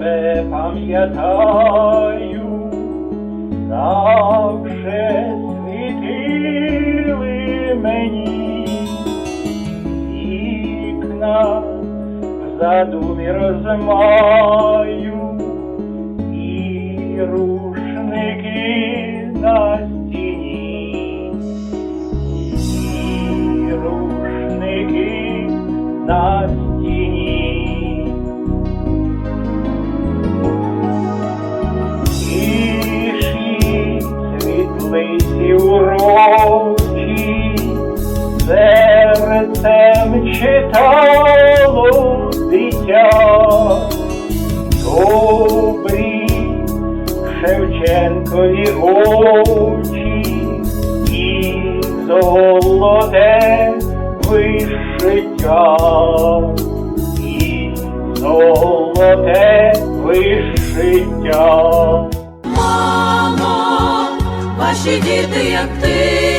тебе пам'ятаю, завше світили мені вікна в задумі розмаю і рушники читало дитя, добрі Шевченкові очі і золоте вишиття, і золоте вишиття. Мамо, ваші діти, як птиці,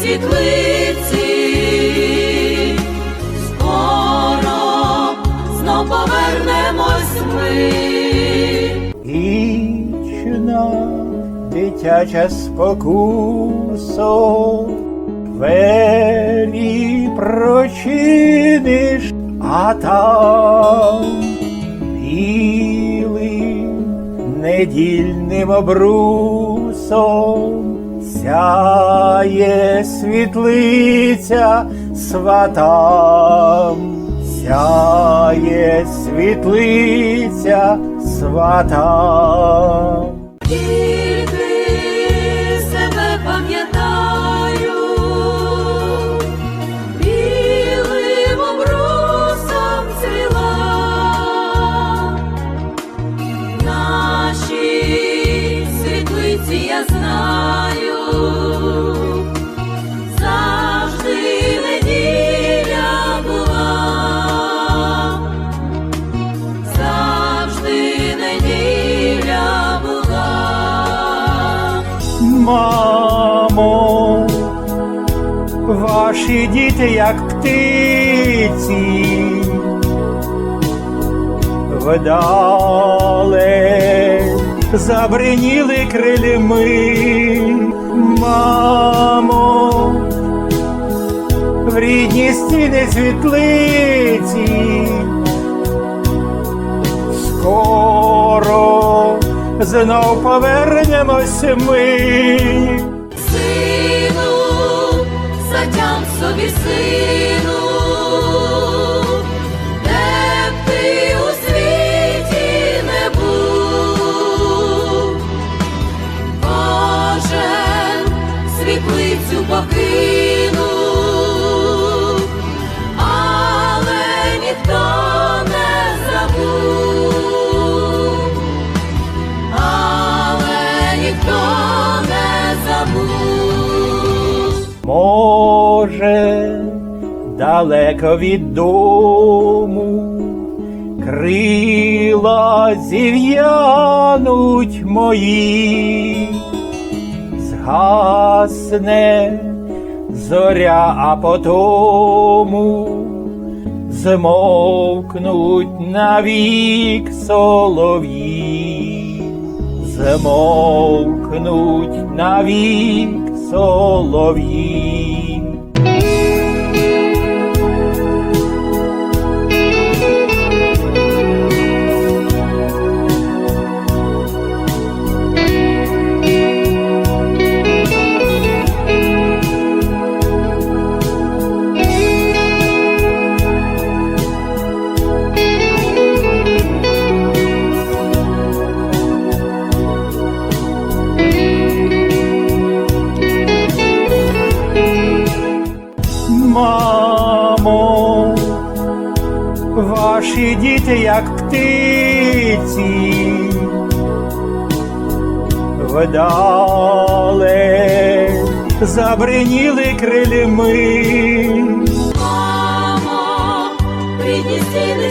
світлиці, скоро знов повернемось ми. Вічна дитяча спокусо, двері прочиниш, а там білим недільним обрусом сяє світлиця сватам, сяє світлиця сватам. Мамо, ваші діти, як птиці, вдале забриніли крилями, мамо, в рідні стіни світлиці, скоро знов повернемось ми. Сину, затям собі сину, Може, далеко від дому крила зів'януть мої, згасне зоря, а потому змовкнуть навік солов'ї, змовкнуть навік солов'ї. Ваші діти, як птиці, вдале забриніли крилями. Мамо, рідні стіни